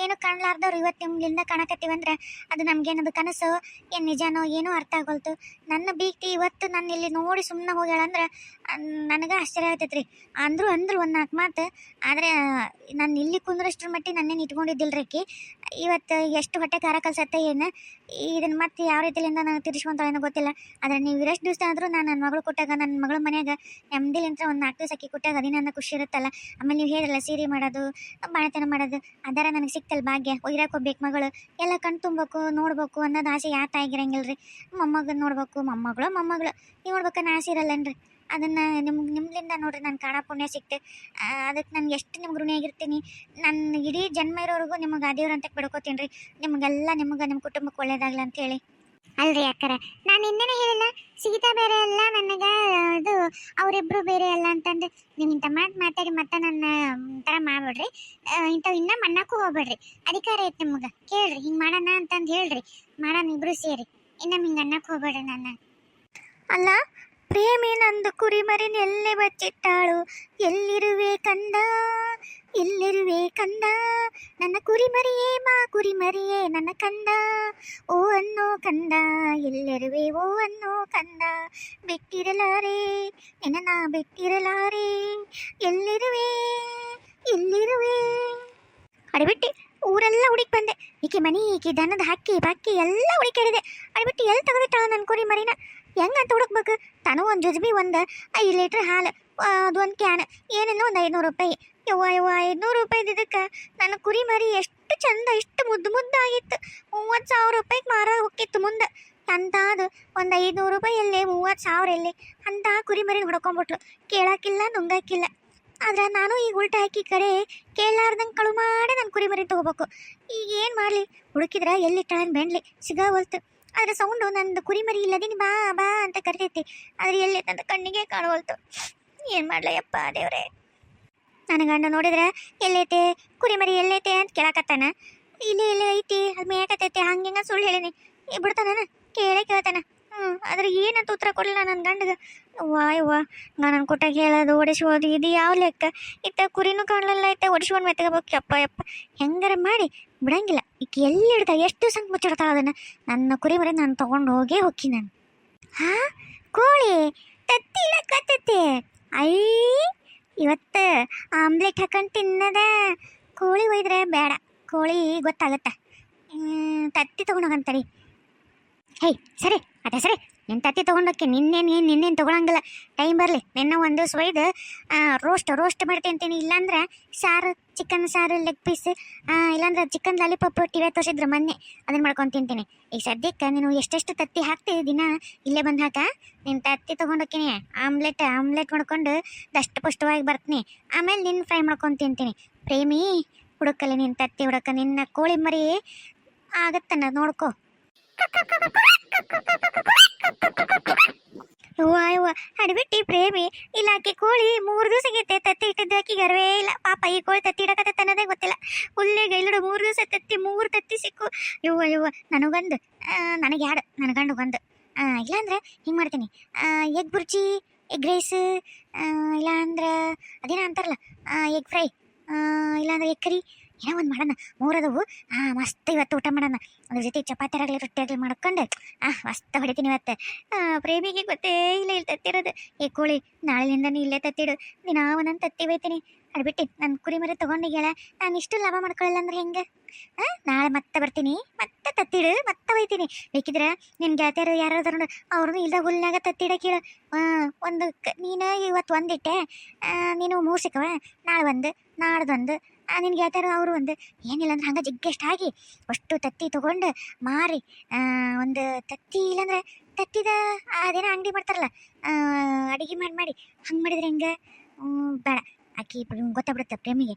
[SPEAKER 1] ಏನು ಕಾಣ್ಲಾರ್ದವ್ರು ಇವತ್ತು ನಿಮ್ಲಿಂದ ಕಾಣಕತ್ತೀವಂದ್ರೆ ಅದು ನಮ್ಗೇನದು ಕನಸು, ಏನು ನಿಜನೋ, ಏನೋ ಅರ್ಥ ಆಗೋಲ್ತು. ನನ್ನ ಭೀತಿ ಇವತ್ತು ನನ್ನ ಇಲ್ಲಿ ನೋಡಿ ಸುಮ್ಮನೆ ಹೋಗ್ಯಾಳಂದ್ರೆ ನನಗೆ ಆಶ್ಚರ್ಯ ಆಗ್ತೈತ್ರಿ. ಅಂದ್ರು ಅಂದ್ರು ಒಂದು ನಾಲ್ಕು ಮಾತು, ಆದರೆ, ನಾನು ಇಲ್ಲಿ ಕುಂದ್ರಷ್ಟ್ರ ಮಟ್ಟಿ ನನ್ನೇನು ಇಟ್ಕೊಂಡಿದ್ದಿಲ್ರಿ ಆಕಿ ಇವತ್ತು ಎಷ್ಟು ಹೊಟ್ಟೆ ಖಾರ ಕಲ್ಸತ್ತೆ, ಏನು? ಇದನ್ನು ಮತ್ತೆ ಯಾವ ರೀತಿಲಿಂದ ನಾನು ತಿರ್ಸ್ಕೊಂತಾಳೇನೋ ಗೊತ್ತಿಲ್ಲ. ಆದರೆ ನೀವು ಇರಷ್ಟು ದಿವಸ ಆದರೂ ನಾನು ನನ್ನ ಮಗಳು ಕೊಟ್ಟಾಗ ನನ್ನ ಮಗಳ ಮನೆಯಾಗ ನೆಮ್ಮದಿಲಿಂತ ಒಂದು ನಾಲ್ಕು ದಿವಸ ಅಕ್ಕಿ ಕೊಟ್ಟಾಗ ಅದೇ ನನ್ನ ಖುಷಿ ಇರುತ್ತಲ್ಲ. ಆಮೇಲೆ ನೀವು ಹೇಳಲ್ಲ ಸೀರೆ ಮಾಡೋದು ಬಾಣತನ ಮಾಡೋದು, ಅದರ ನನಗೆ ಸಿಕ್ತಲ್ಲ ಭಾಗ್ಯ. ಒಯ್ರಾಕ್ ಹೋಗ್ಬೇಕು ಮಗಳು. ಎಲ್ಲ ಕಣ್ ತುಂಬಬೇಕು, ನೋಡ್ಬೇಕು ಅನ್ನೋದು ಆಸೆ ಯಾ ರೀ ಮೊಮ್ಮಗನ ನೋಡ್ಬೇಕು, ಮೊಮ್ಮಗಳು ಮೊಮ್ಮಗಳು. ನೀವು ನೋಡ್ಬೇಕನ್ನ ಆಸೆ ಇರಲ್ಲನ್ರಿ? ಅದನ್ನು ನಿಮ್ಗೆ ನಿಮ್ಮಿಂದ ನೋಡ್ರಿ, ನಾನು ಕಾಣ ಪುಣ್ಯ ಸಿಕ್ತೆ. ಅದಕ್ಕೆ ನನಗೆ ಎಷ್ಟು ನಿಮ್ಗೆ ಋಣಿಯಾಗಿರ್ತೀನಿ ನನ್ನ ಇಡೀ ಜನ್ಮ ಇರೋವರೆಗೂ ನಿಮಗೆ ಅದೇವ್ರ ಅಂತ ಬಿಡ್ಕೋತೀನಿ ರೀ ನಿಮಗೆಲ್ಲ ನಿಮಗೆ ನಿಮ್ಮ ಕುಟುಂಬಕ್ಕೆ ಒಳ್ಳೇದಾಗಲಿ ಅಂತೇಳಿ
[SPEAKER 2] ಅಲ್ರಿ ಅಕ್ಕರ. ನಾನು ನಿನ್ನೆನೇ ಹೇಳಿಲ್ಲ, ಸೀತಾ ಬೇರೆ ಅಲ್ಲ ನನಗ, ಅದು ಅವರಿಬ್ರು ಬೇರೆ ಅಲ್ಲ ಅಂತಂದು. ನೀವು ಇಂಥ ಮಾತು ಮಾತಾಡಿ ಮತ್ತೆ ನನ್ನ ಥರ ಮಾಡ್ಬೇಡ್ರಿ. ಇಂಥವು ಇನ್ನ ಮಣ್ಣಕ್ಕೂ ಹೋಗ್ಬೇಡ್ರಿ. ಅಧಿಕಾರ ಐತೆ ನಿಮ್ಗೆ. ಕೇಳ್ರಿ, ಹಿಂಗೆ ಮಾಡೋಣ ಅಂತಂದು ಹೇಳ್ರಿ. ಮಾಡೋಣ ಇಬ್ರು ಸೇರಿ. ಇನ್ನ ಹಿಂಗೆ ಅನ್ನಕ್ಕೆ ಹೋಗ್ಬೇಡ್ರಿ ನನ್ನ
[SPEAKER 1] ಅಲ್ಲ, ಪ್ರೇಮಿ ನಂದು ಕುರಿಮರಿನ ಎಲ್ಲೇ ಬಚ್ಚಿಟ್ಟಾಳು. ಎಲ್ಲಿರುವೆ ಕಂದ? ಎಲ್ಲಿರುವೆ ಕಂದ, ನನ್ನ ಕುರಿಮರಿಯೇ, ಮಾ ಕುರಿಮರಿಯೇ, ನನ್ನ ಕಂದ. ಓ ಅನ್ನೋ ಕಂದ, ಎಲ್ಲಿರುವೆ, ಓ ಅನ್ನೋ ಕಂದ. ಬಿಟ್ಟಿರಲಾರೆ, ನಿನ್ನ ಬಿಟ್ಟಿರಲಾರೆ. ಎಲ್ಲಿರುವೆ ಎಲ್ಲಿರುವೆ. ಅಡಿಬಿಟ್ಟಿ, ಊರೆಲ್ಲ ಹುಡುಕಿ ಬಂದೆ. ಈಕೆ ಮನಿ, ಈಕೆ ದನದ ಹಕ್ಕಿ, ಬಕ್ಕಿ ಎಲ್ಲ ಹುಡುಕಾಡಿದೆ ಅಡಿಬಿಟ್ಟು ಎಲ್ಲಿ ತೆಗೆದಿಟ್ಟಾಳ ನನ್ನ ಕುರಿ ಮರಿನ ಹೆಂಗಂತ ಹುಡುಕ್ಬೇಕು? ತಾನು ಒಂದು ಜುಜ್ಬಿ, ಒಂದು ಐದು ಲೀಟ್ರ್ ಹಾಲು ಅದೊಂದು ಕ್ಯಾನ್ ಏನೇನೋ ಒಂದು ಐನೂರು ರೂಪಾಯಿ. ಯವ್ವ ಯವ್ವ, ಐದುನೂರು ರೂಪಾಯಿ ಇದಕ್ಕೆ ನನ್ನ ಕುರಿ ಮರಿ ಎಷ್ಟು ಚಂದ ಎಷ್ಟು ಮುದ್ದು ಮುದ್ದಾಗಿತ್ತು. ಮೂವತ್ತು ಸಾವಿರ ರೂಪಾಯಿಗೆ ಮಾರ ಹೋಗಿತ್ತು ಮುಂದೆ. ಅಂತಾದು ಒಂದು ಐದುನೂರು ರೂಪಾಯಿ ಎಲ್ಲಿ ಮೂವತ್ತು ಸಾವಿರ ಎಲ್ಲಿ ಅಂತ ಕುರಿ ಮರಿ ಹೊಡ್ಕೊಂಬಿಟ್ಲು. ಕೇಳಕ್ಕಿಲ್ಲ ಆದ್ರೆ ನಾನು ಈಗ ಉಲ್ಟ ಹಾಕಿ ಕಡೆ ಕೇಳಾರ್ದಂಗೆ ಕಳು ಮಾಡಿ ನನ್ನ ಕುರಿ ಮರಿ ತಗೋಬೇಕು. ಈಗ ಏನು ಮಾಡಲಿ? ಹುಡುಕಿದ್ರೆ ಎಲ್ಲಿಟ್ಟಾಳನ್ ಬೆಂಡ್ಲಿ ಸಿಗವಲ್ತು ಆದ್ರೆ ಸೌಂಡು ನಂದು ಕುರಿಮರಿ ಇಲ್ಲದೀನಿ, ಬಾ ಬಾ ಅಂತ ಕರಿತೈತಿ. ಆದ್ರೆ ಎಲ್ಲಿ? ತಂದ ಕಣ್ಣಿಗೆ ಕಾಣುವಲ್ತು. ಏನು ಮಾಡ್ಲಯ್ಯಪ್ಪ ದೇವ್ರೆ? ನನ್ನ ಗಂಡ ನೋಡಿದ್ರೆ, ಎಲ್ಲೈತೆ, ಕುರಿಮರಿ ಎಲ್ಲೈತೆ ಅಂತ ಕೇಳಕತ್ತಾನ. ಇಲ್ಲಿ, ಇಲ್ಲೇ ಐತಿ, ಅದು ಮೇಕತೈತೆ, ಹಂಗೆ ಸುಳ್ಳು ಹೇಳಿನಿ. ಬಿಡ್ತಾನ ಕೇಳೇ ಕೇಳ್ತಾನ. ಹ್ಞೂ ಆದ್ರೆ ಏನಂತ ಉತ್ತರ ಕೊಡಲಿಲ್ಲ ನನ್ನ ಗಂಡಗೆ. ವಾ ನಾನು ಕೊಟ್ಟಾಗ ಹೇಳೋದು ಓಡಿಸೋದು ಇದು ಯಾವ ಲೆಕ್ಕ? ಇತ್ತ ಕುರಿನೂ ಕಾಣಲಿಲ್ಲ, ಇತ್ತ ಒಡಿಸ್ಕೊಂಡು ಮೆತ್ತಗಬೇಕು. ಯಪ್ಪ ಯಪ್ಪ. ಹೆಂಗಾರ ಮಾಡಿ, ಬಿಡಂಗಿಲ್ಲ. ಈಗ ಎಲ್ಲಿ ಇಡ್ತಾ ಎಷ್ಟು ಸಂಕ್ ಮುಚ್ಚಿಡ್ತಾಳ ಅದನ್ನು. ನನ್ನ ಕುರಿ ಮರಿ ನಾನು ತೊಗೊಂಡು ಹೋಗಿ ಹೊಕ್ಕಿ ನಾನು. ಹಾ, ಕೋಳಿ ತತ್ತಿ. ಇಡಕತ್ತೈತಿ ಐ ಇವತ್ತು ಆಮ್ಲೆಟ್ ಹಾಕೊಂಡು ತಿನ್ನದ ಕೋಳಿ ಒಯ್ದ್ರೆ ಬೇಡ. ಕೋಳಿ ಗೊತ್ತಾಗುತ್ತೆ. ತತ್ತಿ ತತ್ತಿ ರೀ ಹೇ ಸರಿ. ಅದೇ ಸರಿ ನಿನ್ನ ತತ್ತಿ ತೊಗೊಂಡೋಕ್ಕೆ ನಿನ್ನೇನು ಏನು ನಿನ್ನೇನು ತೊಗೊಳಂಗಿಲ್ಲ. ಟೈಮ್ ಬರಲಿ, ನಿನ್ನ ಒಂದು ಸ್ವೈದು ರೋಸ್ಟ್ ರೋಸ್ಟ್ ಮಾಡ್ತೀನಿ ಇಲ್ಲಾಂದ್ರೆ ಸಾರು ಚಿಕನ್ ಸಾರು ಲೆಗ್ ಪೀಸ್ ಇಲ್ಲಾಂದ್ರೆ ಚಿಕನ್ ಲಾಲಿಪಾಪ್ ಟಿವಿ ತೋರಿಸಿದ್ರು ಮೊನ್ನೆ. ಅದನ್ನ ಮಾಡ್ಕೊಂಡು ತಿಂತೀನಿ. ಈಗ ಸದ್ಯಕ್ಕೆ ನೀನು ಎಷ್ಟೆಷ್ಟು ತತ್ತಿ ಹಾಕ್ತೀವಿ ದಿನ? ಇಲ್ಲೇ ಬಂದು ಹಾಕ. ನಿನ್ನ ತತ್ತಿ ತೊಗೊಂಡೋಗ್ತೀನಿ ಆಮ್ಲೆಟ್ ಆಮ್ಲೆಟ್ ಮಾಡ್ಕೊಂಡು ದಷ್ಟ ಪುಷ್ಟವಾಗಿ ಬರ್ತೀನಿ. ಆಮೇಲೆ ನಿನ್ನ ಫ್ರೈ ಮಾಡ್ಕೊಂಡು ತಿಂತೀನಿ. ಪ್ರೇಮಿ ಹುಡುಕಲ್ಲಿ ನಿನ್ನ ತತ್ತಿ ಹುಡುಕ. ನಿನ್ನ ಕೋಳಿ ಮರಿ ಆಗತ್ತನ್ನ ನೋಡ್ಕೊ. ಅಡ್ಬಿಟ್ಟಿ ಪ್ರೇಮಿ, ಇಲ್ಲ ಆಕೆ ಕೋಳಿ ಮೂರು ದಿವಸ ಗೆತ್ತೆ ತತ್ತಿ ಇಟ್ಟಿದ್ದು ಆಕಿಗೆ ಅರ್ವೇ ಇಲ್ಲ. ಪಾಪ ಈ ಕೋಳಿ ತತ್ತಿ ಇಡಕತ್ತೆ ಅನ್ನೋದೇ ಗೊತ್ತಿಲ್ಲ. ಹುಲ್ಲೆ ಗೈಲಡು ಮೂರು ದಿವಸ ತತ್ತಿ, ಮೂರು ತತ್ತಿ ಸಿಕ್ಕು. ಯವ್ವ ಯವ್ವ ನನಗೊಂದು ನನಗೆ ಎರಡು, ನನ್ನ ಗಂಡು ಒಂದು. ಇಲ್ಲಾಂದ್ರೆ ಹಿಂಗೆ ಮಾಡ್ತೀನಿ. ಎಗ್ ಬುರ್ಜಿ ಎಗ್ ರೈಸ್ ಇಲ್ಲಾಂದ್ರೆ ಅದೇನೋ ಅಂತಾರಲ್ಲ ಎಗ್ ಫ್ರೈ ಇಲ್ಲಾಂದ್ರೆ ಎಗ್ ಕರಿ ಏನೋ ಒಂದು ಮಾಡೋಣ. ಮೂರದವು ಹಾಂ. ಮಸ್ತ್ ಇವತ್ತು ಊಟ ಮಾಡೋಣ. ಅದ್ರ ಜೊತೆ ಚಪಾತಿ ಆಗಲಿ ರೊಟ್ಟಿ ಆಗಲಿ ಮಾಡ್ಕೊಂಡು, ಆ, ಮಸ್ತ್ ಹೊಡಿತೀನಿ ಇವತ್ತು. ಪ್ರೇಮಿಗೆ ಗೊತ್ತೇ ಇಲ್ಲ ಇಲ್ಲಿ ತತ್ತಿರೋದು. ಏ, ಕೋಳಿ ನಾಳೆಯಿಂದ ನೀ ಇಲ್ಲೇ ತತ್ತಿಡು. ದಿನ ಒಂದೊಂದು ತತ್ತಿ ಬೈತೀನಿ. ಅಡ್ಬಿಟ್ಟು ನನ್ನ ಕುರಿ ಮರಿ ತೊಗೊಂಡಿಗೆಳ ನಾನು ಇಷ್ಟು ಲಾಭ ಮಾಡ್ಕೊಳ್ಳಲ್ಲ ಅಂದ್ರೆ ಹೆಂಗೆ? ಹಾಂ ನಾಳೆ ಮತ್ತೆ ಬರ್ತೀನಿ. ಮತ್ತೆ ತತ್ತಿಡು, ಮತ್ತೆ ಒಯ್ತೀನಿ ಬೇಕಿದ್ರೆ ನಿನ್ನ ಗೆಳತಿಯರು ಯಾರಾದ್ರು ಅವ್ರನ್ನೂ ಇಲ್ದ ಹುಲ್ನಾಗ ತತ್ತಿಡ ಕೇಳು. ಒಂದು ನೀನು ಇವತ್ತು ಒಂದಿಟ್ಟೆ. ನೀನು ಮೂರು ಸಿಕ್ಕವ. ನಾಳೆ ಒಂದು, ನಾಡ್ದೊಂದು ನಿನ್ನ ಗೆಳತಿಯರು ಅವರು ಒಂದು. ಏನಿಲ್ಲ ಅಂದ್ರೆ ಹಂಗೆ ಜಿಗ್ಗೆಸ್ಟ್ ಆಗಿ ಅಷ್ಟು ತತ್ತಿ ತೊಗೊಂಡು ಮಾರಿ ಒಂದು ತತ್ತಿ ಇಲ್ಲಾಂದ್ರೆ ತತ್ತಿದ ಅದೇನೋ ಅಂಗಡಿ ಮಾಡ್ತಾರಲ್ಲ ಅಡುಗೆ ಮಾಡಿ ಮಾಡಿ. ಹಂಗೆ ಮಾಡಿದ್ರೆ ಹೆಂಗೆ? ಬೇಡ. ಆಕಿ ಗೊತ್ತಾಗ್ಬಿಡುತ್ತೆ ಪ್ರೇಮಿಗೆ.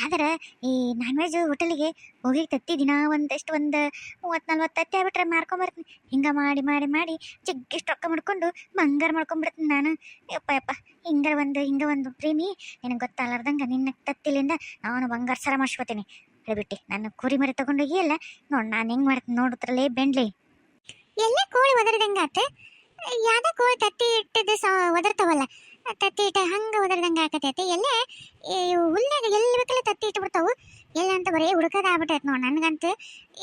[SPEAKER 1] ಯಾವ್ದಾರ ಈ ನಾನ್ ವೆಜ್ ಹೋಟೆಲಿಗೆ ಹೋಗಿ ತತ್ತಿ ದಿನ ಒಂದಷ್ಟು ಒಂದು ಮೂವತ್ತು ನಲ್ವತ್ತು ತತ್ತಿ ಆಗ್ಬಿಟ್ರೆ ಮಾರ್ಕೊಂಬರ್ತೀನಿ. ಹಿಂಗೆ ಮಾಡಿ ಮಾಡಿ ಮಾಡಿ ಜಗ್ಗಿಷ್ಟು ರೊಕ್ಕ ಮಾಡ್ಕೊಂಡು ಬಂಗಾರ ಮಾಡ್ಕೊಂಡ್ಬಿಡ್ತೀನಿ ನಾನು. ಯಪ್ಪ ಯಪ್ಪ, ಹಿಂಗೆ ಒಂದು ಹಿಂಗೆ ಒಂದು ಪ್ರೇಮಿ, ನಿನಗೆ ಗೊತ್ತಾಗಲಾರ್ದಂಗೆ ನಿನ್ನ ತತ್ತಿಲಿಂದ ನಾನು ಬಂಗಾರ ಸರ ಮಾಡ್ಸ್ಕೊತೀನಿ. ಹೇಳ್ಬಿಟ್ಟು ನನ್ನ ಕುರಿ ಮರಿ ತಗೊಂಡೋಗಿ ಅಲ್ಲ, ನೋಡಿ ನಾನು ಹೆಂಗೆ ಮಾಡ್ತೀನಿ ನೋಡುತ್ತರಲ್ಲೇ ಬೆಂಡ್ಲಿ.
[SPEAKER 2] ಎಲ್ಲ ಕೋಳಿ ಒದರ್ದಂಗ ಆತ ಯಾವ್ದ ಕೋಳಿ ತತ್ತಿ ಇಟ್ಟದ ಸಾ ಒದರ್ತಾವಲ್ಲ ಆ ತತ್ತಿ ಇಟ್ಟ ಹಂಗ ಒದರ್ದಂಗ ಆಕತೈತಿ ಎಲ್ಲ ಈ ಹುಲ್ಲಾಗ ಎಲ್ಲಿ ಬೇಕಲ್ಲ ತತ್ತಿ ಇಟ್ಬಿಡ್ತಾವು. ಎಲ್ಲ ಅಂತ ಬರೀ ಹುಡುಕದ ಆಗ್ಬಿಟ್ಟೈತೆ ನೋಡಿ ನನಗಂತೂ.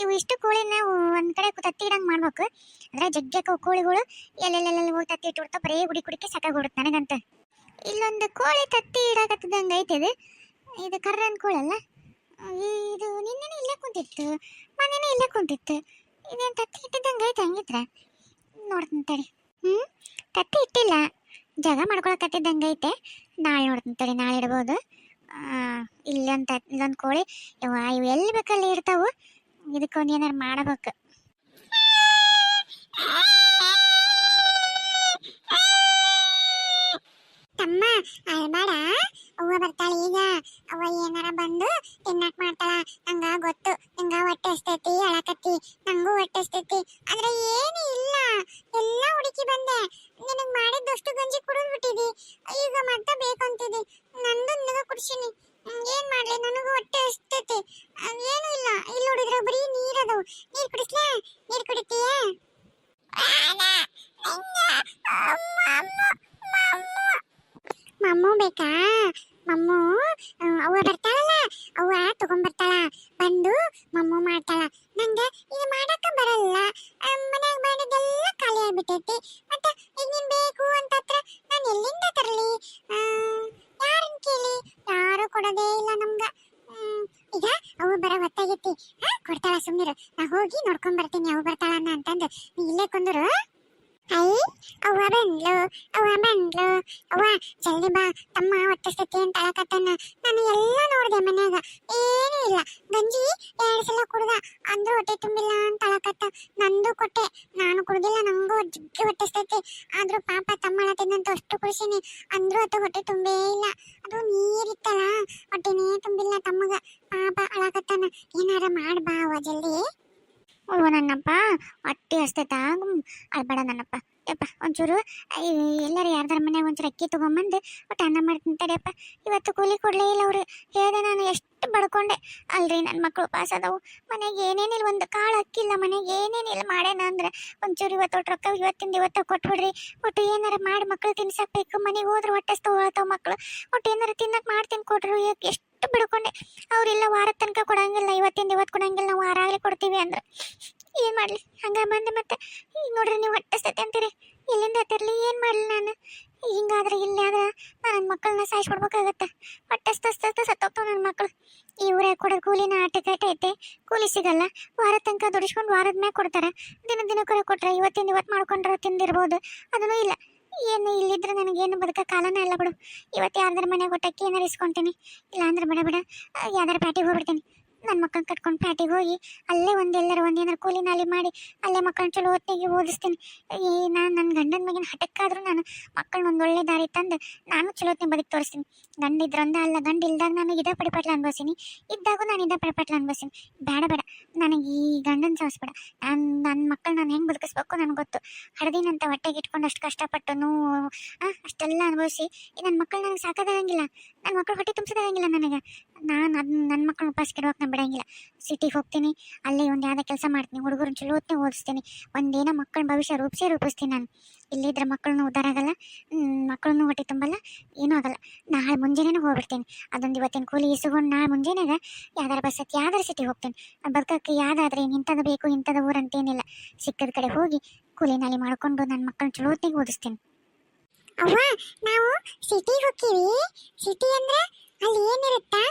[SPEAKER 2] ಇವು ಇಷ್ಟು ಕೋಳಿನ ಒಂದು ಕಡೆ ತತ್ತಿ ಇಡಂಗೆ ಮಾಡ್ಬೇಕು. ಅಂದ್ರೆ ಜಗ್ಗಕ್ಕ ಕೋಳಿಗಳು ಎಲ್ಲೆಲ್ಲೆಲ್ಲ ಹೋಗಿ ತತ್ತಿ ಇಟ್ಬಿಡ್ತಾವ. ಬರೀ ಹುಡಿ ಕುಡಿಕೆ ಸಾಕಾಗ್ಬಿಡುತ್ತೆ ನನಗಂತ. ಇಲ್ಲೊಂದು ಕೋಳಿ ತತ್ತಿ ಇಡಾಕತ್ತದಂಗೆ ಐತೆ ಇದು. ಇದು ಕರ್ರನ್ ಕೋಳಲ್ಲ ಇದು ನಿನ್ನೆ ಇಲ್ಲೇ ಕುಂತಿತ್ತು. ಮೊನ್ನೆನೆ ಇಲ್ಲೇ ಕುಂತಿತ್ತು. ಇದೇನು ತತ್ತಿ ಇಟ್ಟಿದ್ದಂಗೆ ಐತೆ ಹಂಗಿದ್ರೆ. ನೋಡ್ತೀನಿ ತಡಿ. ಹ್ಞೂ ತತ್ತಿ ಇಟ್ಟಿಲ್ಲ. ಜಾಗ ಮಾಡ್ಕೊಳಕತ್ತಿದ್ದಂಗೆ ಐತೆ ನಾಳೆ ನೋಡ್ತೀನಿ ತಡಿ, ನಾಳೆ ಇಡ್ಬೋದು. ಇಲ್ಲೊಂದು ಇಲ್ಲೊಂದು ಕೋಳಿ. ಇವ ಇವು ಎಲ್ಲಿ ಬೇಕಲ್ಲಿ ಇರ್ತಾವು? ಇದಕ್ಕೊಂದು ಏನಾರು ಮಾಡಬೇಕು. ತಮ್ಮ ಅಳ್ಬೇಡ
[SPEAKER 3] ಅವ್ವ ಬರ್ತಾಳ ಈಗ. ಅವ್ವ ಏನಾರ ಬಂದು ತಿನ್ನಕ್ ಮಾಡ್ತಾಳ. ನಂಗ ಗೊತ್ತು. ನಂಗ ಹೊಟ್ಟೆ ಹಸ್ತೈತಿ, ಅಳಕತ್ತಿ. ನಂಗೂ ಹೊಟ್ಟೆ ಹಸ್ತೈತಿ. ಆದ್ರೆ ಏನು ಇಲ್ಲ. ಎಲ್ಲ ಹುಡುಕಿ ಬಂದೆ. ನಿನಗ್ ಮಾಡಿದ್ದಷ್ಟು ಗಂಜಿ ಕುಡಿದ್ ಬಿಟ್ಟಿದಿ. ಈಗ ಮತ್ತೆ ಬೇಕಂತಿದಿ. ನಂದು ನಿನಗ ಕುಡಿಸಿನಿ. ಏನ್ ಮಾಡ್ಲಿ? ನನಗೂ ಹೊಟ್ಟೆ ಹಸ್ತೈತಿ. ಏನು ಇಲ್ಲ. ಇಲ್ಲಿ ನೋಡಿದ್ರೆ ಬರೀ ನೀರದವು ನೀರ್ ಕುಡಿಸ್ಲಾ? ನೀರ್ ಕುಡಿತೀಯ? ಮಮ್ಮು ಬೇಕಾ? ಮಮ್ಮು ಅವ್ವ ಬರ್ತಾಳಲ್ಲ, ಅವ್ವ ತಗೊಂಬರ್ತಾಳ, ಬಂದು ಮಮ್ಮು ಮಾಡ್ತಾಳ. ನಂಗೆ ಇದು ಮಾಡಕ್ಕ ಬರಲ್ಲ ಮನ್ಯಾಗ ಮಾಡಿದ್ದೆಲ್ಲ ಖಾಲಿ ಆಗ್ಬಿಟ್ಟೈತಿ. ಮತ್ತೆ ಈಗ ನೀನ್ ಬೇಕು ಅಂತ ಹತ್ರ ನಾನು ಎಲ್ಲಿಂದ ತರಲಿ? ಯಾರನ್ನ ಕೇಳಿ? ಯಾರು ಕೊಡೋದೇ ಇಲ್ಲ ನಮ್ಗೆ. ಈಗ ಅವು ಬರೋ ಹೊತ್ತಾಗೈತಿ. ಕೊಡ್ತಾಳ ಸುಮ್ಮನೆ ನಾ ಹೋಗಿ ನೋಡ್ಕೊಂಡ್ ಬರ್ತೀನಿ ಅವು ಬರ್ತಾಳನ್ನ ಅಂತಂದು. ನೀ ಇಲ್ಲೇ ಕುಂದ್ರು ಐ ಅವ್ವ ಬಂದ್ಲು ಅವ್ವ ಬಂದ್ಲು. ಅವ್ವ, ಜಲ್ದಿ ಬಾ. ತಮ್ಮ ಹೊಟ್ಟೆಸ್ತೈತಿ ಅಂತ ಅಳಕತ್ತಾನ ನಾನು ಎಲ್ಲ ನೋಡಿದೆ ಮನ್ಯಾಗ. ಏನೂ ಇಲ್ಲ. ಗಂಜಿ ಎರಡು ಸಲ ಕುಡ್ದ. ಅಂದ್ರೂ ಹೊಟ್ಟೆ ತುಂಬಿಲ್ಲ ಅಂತ ಅಳಕತ್ತ ನಂದು ಕೊಟ್ಟೆ. ನಾನು ಕುಡ್ದಿಲ್ಲ, ನಂಗೂ ಜಿಗ್ಗಿ ಹೊಟ್ಟಿಸ್ತೈತಿ ಆದ್ರೂ ಪಾಪ ತಮ್ಮ ಅಳತಿದ್ದಂತ ಅಷ್ಟು ಖುಷಿನಿ. ಅಂದ್ರೂ ಅದು ಹೊಟ್ಟೆ ತುಂಬೇ ಇಲ್ಲ. ಅದು ನೀರಿತ್ತಲ್ಲ. ಹೊಟ್ಟೆನೇ ತುಂಬಿಲ್ಲ ತಮ್ಮಗ. ಪಾಪ ಅಳಕತ್ತಾನ. ಏನಾರ ಮಾಡ್ಬಾ ಅವ್ವ ಜಲ್ದಿ.
[SPEAKER 2] ಓ, ನನ್ನಪ್ಪ, ಹೊಟ್ಟೆ ಹಸ್ತೈತಾ ಅಲ್ಬೇಡ ನನ್ನಪ್ಪ. ಯಪ್ಪ, ಒಂಚೂರು ಎಲ್ಲರೂ ಯಾರ್ದಾರ ಮನ್ಯಾಗ ಒಂಚೂರು ಅಕ್ಕಿ ತೊಗೊಂಬಂದು, ಒಟ್ಟು ಅನ್ನ ಮಾಡ್ತೀನಿ ತಡೆಯಪ್ಪ ಇವತ್ತು ಕೂಲಿ ಕೊಡ್ಲೇ ಇಲ್ಲ ಅವರು. ಹೇಳ್ದೆ ನಾನು ಎಷ್ಟು ಬಡ್ಕೊಂಡೆ. ಅಲ್ರಿ ನನ್ನ ಮಕ್ಕಳು ಪಾಸ್ ಅದಾವು ಮನೆಗೆ ಏನೇನಿಲ್ಲ ಒಂದು ಕಾಳು ಅಕ್ಕಿಲ್ಲ ಮನೆಗೆ ಏನೇನಿಲ್ಲ ಮಾಡೇನ ಅಂದ್ರೆ, ಒಂಚೂರು ಇವತ್ತು ಒಟ್ಟು ರೊಕ್ಕ, ಇವತ್ತಿಂದ ಇವತ್ತು ಕೊಟ್ಬಿಡ್ರಿ. ಒಟ್ಟು ಏನಾರ ಮಾಡಿ ಮಕ್ಕಳು ತಿನ್ಸಕ್ಬೇಕು. ಮನೆಗೆ ಹೋದ್ರೆ ಹೊಟ್ಟೆ ಹೋಗ್ತಾವ ಮಕ್ಳು. ಒಟ್ಟು ಏನಾರ ತಿನ್ನಕ್ಕೆ ಮಾಡ್ತೀನಿ ಕೊಡ್ರಿ ಯಾಕೆ ಎಷ್ಟು ಬಿಡ್ಕೊಂಡೆ. ಅವರೆಲ್ಲ ವಾರದ ತನಕ ಕೊಡಂಗಿಲ್ಲ, ಇವತ್ತಿಂದ ಇವತ್ತು ಕೊಡಂಗಿಲ್ಲ, ನಾವು ವಾರ ಕೊಡ್ತೀವಿ ಅಂದ್ರೆ. ಏನು ಮಾಡ್ಲಿ? ಹಂಗ ಬಂದೆ ಮತ್ತೆ. ಈಗ ನೋಡ್ರಿ ನೀವು ಹೊಟ್ಟೆಸ್ತೈತೆ ಅಂತೀರಿ. ಇಲ್ಲಿಂದ ತರ್ಲಿ ಏನು ಮಾಡ್ಲಿ ನಾನು? ಹಿಂಗಾದ್ರೆ ಇಲ್ಲಿ ಆದ್ರೆ ನಾನು ನನ್ನ ಮಕ್ಕಳನ್ನ ಸಾಯಿಸ್ಬಿಡ್ಬೇಕಾಗತ್ತೆ ಹೊಟ್ಟೆಸ್ತಸ್ತಸ್ತ ಸತ್ತೋಗ್ತಾವ ನನ್ನ ಮಕ್ಕಳು ಈ ಊರಾಗ ಕೊಡೋ ಕೂಲಿನ ಆಟಕಾಟ ಐತೆ, ಕೂಲಿ ಸಿಗಲ್ಲ. ವಾರ ತನಕ ದುಡಿಸ್ಕೊಂಡು ವಾರದ ಮ್ಯಾಗ ಕೊಡ್ತಾರೆ. ದಿನ ದಿನಕ್ಕೂ ಕೊಟ್ರೆ, ಇವತ್ತಿಂದ ಇವತ್ತು ಮಾಡ್ಕೊಂಡ್ರೆ ತಿಂದಿರ್ಬೋದು. ಅದನ್ನೂ ಇಲ್ಲ. ಏನು ಇಲ್ಲಿದ್ರೆ ನನಗೇನು ಬದುಕ ಕಾಲನೇ ಇಲ್ಲ ಬಿಡು. ಇವತ್ತು ಯಾರ್ದಾರ ಮನೆಗೆ ಒಟ್ಟಕ್ಕೆ ಏನಾರು ಇಸ್ಕೊಂತೀನಿ ಇಲ್ಲ ಅಂದ್ರೆ ಬೇಡ. ಬೇಡ ಯಾವ್ದಾರ ಪ್ಯಾಟಿಗೆ ಹೋಗ್ಬಿಡ್ತೀನಿ. ನನ್ನ ಮಕ್ಕಳನ್ನ ಕಟ್ಕೊಂಡು ಪ್ಯಾಟಿಗೆ ಹೋಗಿ ಅಲ್ಲೇ ಒಂದು ಎಲ್ಲರೂ ಒಂದು ಕೂಲಿ ನಾಲಿ ಮಾಡಿ ಅಲ್ಲೇ ಮಕ್ಕಳನ್ನ ಚಲೋ ಹೊತ್ತಿಗೆ ಓದಿಸ್ತೀನಿ. ಈ ನಾನು ನನ್ನ ಗಂಡನ ಮಗಿನ ಹಠಕ್ಕಾದ್ರೂ ನಾನು ಮಕ್ಕಳನ್ನ ಒಂದು ಒಳ್ಳೆ ದಾರಿ ತಂದು ನಾನು ಚಲೋ ಹೊತ್ತಿನ ಬದುಕಿ ತೋರಿಸ್ತೀನಿ. ಗಂಡ ಇದ್ರೊಂದ ಅಲ್ಲ, ಗಂಡ ಇಲ್ದಾಗ ನಾನು ಇದೇ ಪಡಿಪಟ್ಲ ಅನ್ಭವಿಸ್ತೀನಿ ಇದ್ದಾಗೂ ನಾನು ಇದೇ ಪಡಿಪಟ್ಲ ಅನ್ಭವಿಸ್ತೀನಿ ಬೇಡ ಬೇಡ ನನಗೆ ಈ ಗಂಡನ ಸಾಯಿಸ್ಬೇಡ ನಾನು ನನ್ನ ಮಕ್ಕಳು ನಾನು ಹೆಂಗೆ ಬದುಕಿಸ್ಬೇಕು ನನಗೆ ಗೊತ್ತು. ಹಡದಿನಂತ ಹೊಟ್ಟೆಗೆ ಇಟ್ಕೊಂಡು ಅಷ್ಟು ಕಷ್ಟಪಟ್ಟು ಅಷ್ಟೆಲ್ಲ ಅನುಭವಿಸಿ ನನ್ನ ಮಕ್ಕಳು ನನಗೆ ಸಾಕಾದಾಗಂಗಿಲ್ಲ ನನ್ನ ಮಕ್ಕಳು ಹೊಟ್ಟೆ ತುಂಬಿಸೋದಾಗಂಗಿಲ್ಲ ನನಗೆ. ನಾನು ಅದನ್ನ ನನ್ನ ಮಕ್ಕಳನ್ನ ಉಪವಾಸ ಕೆಡುವಾಗ ನಾನು ಬಿಡಂಗಿಲ್ಲ. ಸಿಟಿಗೆ ಹೋಗ್ತೀನಿ, ಅಲ್ಲೇ ಒಂದು ಯಾವುದೇ ಕೆಲಸ ಮಾಡ್ತೀನಿ ಹುಡುಗರನ್ನ ಚಲೋ ಹೊತ್ತೇ ಓದಿಸ್ತೀನಿ ಒಂದೇನೋ ಮಕ್ಕಳ ಭವಿಷ್ಯ ರೂಪಿಸೇ ರೂಪಿಸ್ತೀನಿ ನಾನು. ಇಲ್ಲಿದ್ರೆ ಮಕ್ಕಳನ್ನು ಉದ್ದಾರ ಆಗಲ್ಲ ಮಕ್ಕಳನ್ನು ಹೊಟ್ಟೆ ತುಂಬಲ್ಲ, ಏನೂ ಆಗಲ್ಲ. ನಾಳೆ ಮುಂಜಾನೆ ಹೋಗ್ಬಿಡ್ತೀನಿ. ಅದೊಂದು ಇವತ್ತಿನ ಕೂಲಿ ಇಸ್ಕೊಂಡು ನಾಳೆ ಮುಂಜಾನೆಗೆ ಯಾವ್ದಾರ ಬಸ್ ಹತ್ತಿ, ಯಾವ್ದಾರ ಸಿಟಿಗೆ ಹೋಗ್ತೀನಿ. ಬದುಕಕ್ಕೆ ಯಾವ್ದಾದ್ರೆ ಇಂಥದ್ದು ಬೇಕು, ಇಂಥದ್ದು ಊರು ಅಂತೇನಿಲ್ಲ ಸಿಕ್ಕದ ಕಡೆ ಹೋಗಿ ಕೂಲಿನಲ್ಲಿ ಮಾಡ್ಕೊಂಡು ನನ್ನ ಮಕ್ಕಳನ್ನ ಚಲೋ ಹೊತ್ತಿಗೆ ಓದಿಸ್ತೀನಿ.
[SPEAKER 3] ಅವ್ವ, ನಾವು ಸಿಟಿಗೆ ಹೋಗ್ತೀವಿ. ಸಿಟಿ ಅಂದ್ರೆ ಅಲ್ಲಿ ಏನಿರುತ್ತಾ?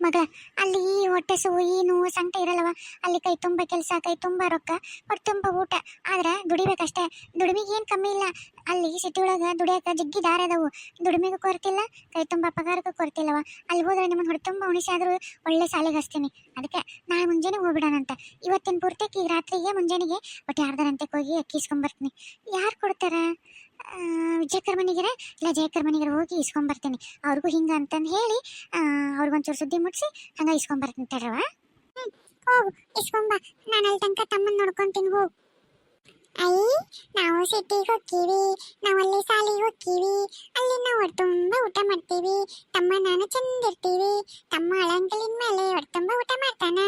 [SPEAKER 2] ಮಗ, ಅಲ್ಲಿ ಈ ಹೊಟ್ಟೆ ಸುವು ಈ ನೋವು ಸಂಕಟ ಇರಲ್ಲವ ಅಲ್ಲಿ ಕೈ ತುಂಬ ಕೆಲಸ, ಕೈ ತುಂಬ ರೊಕ್ಕ, ಹೊಟ್ಟೆ ತುಂಬ ಊಟ. ಆದ್ರೆ ದುಡಿಬೇಕಷ್ಟೇ. ದುಡಿಮೆಗೆ ಏನು ಕಮ್ಮಿ ಇಲ್ಲ. ಅಲ್ಲಿ ಸಿಟಿ ಒಳಗೆ ದುಡಿಯೋಕೆ ಜಗ್ಗಿ ದಾರ ಅದಾವು. ದುಡಿಮೆಗೂ ಕೊರತಿಲ್ಲ, ಕೈ ತುಂಬ ಪಗಾರಕ್ಕೂ ಕೊರತಿಲ್ಲವ. ಅಲ್ಲಿ ಹೋದ್ರೆ ನಿಮ್ಮನ್ನು ಹೊಟ್ಟೆ ತುಂಬ ಉಣಿಸಿ ಆದರೂ ಒಳ್ಳೆ ಸಾಲಿಗೆ ಹಚ್ತೀನಿ. ಅದಕ್ಕೆ ನಾಳೆ ಮುಂಜಾನೆ ಹೋಗ್ಬಿಡೋಣಂತ. ಇವತ್ತಿನ ಪೂರ್ತಿಗೆ ಈಗ ರಾತ್ರಿಗೆ ಮುಂಜಾನೆಗೆ ಒಟ್ಟು ಯಾರ್ದಾರಂತೆ ಹೋಗಿ ಅಕ್ಕಿ ಇಸ್ಕೊಂಬರ್ತೀನಿ ಯಾರು ಕೊಡ್ತಾರ? ಆ, ವಿಜಯಕರ್ ಮನೆಗಿರ ಇಲ್ಲ ಜಯಕರ್ ಮನೆಗಿರ ಹೋಗಿ ಇಸ್ಕೊಂಬರ್ತೀನಿ ಅವ್ರಿಗೂ ಹಿಂಗೆ ಅಂತಂದು ಹೇಳಿ ಅವ್ರಿಗೊಂಚೂರು ಸುದ್ದಿ ಮುಟ್ಸಿ ಹಂಗ ಇಸ್ಕೊಂಬರ್ತೀನಿ ತಡ್ರವ
[SPEAKER 3] ಹೋಗು ಇಸ್ಕೊಂಬ ನಾನು ಅಲ್ಲಿ ತನಕ ತಮ್ಮನ ನೋಡ್ಕೊಂತೀನಿ ಹೋಗು. ಐ ನಾವು ಸಿಟಿಗೆ ಹೋಗ್ತೀವಿ ನಾವು ಅಲ್ಲಿ ಶಾಲೆಗೆ ಹೋಗ್ತೀವಿ ಅಲ್ಲಿ ನಾವು ತುಂಬ ಊಟ ಮಾಡ್ತೀವಿ. ತಮ್ಮ ನಾನು ಚಂದ ತಮ್ಮ ಅಳಂಕಲಿನ ಮೇಲೆ ಹೊಟ್ಟೆ ತುಂಬ ಊಟ ಮಾಡ್ತಾನ.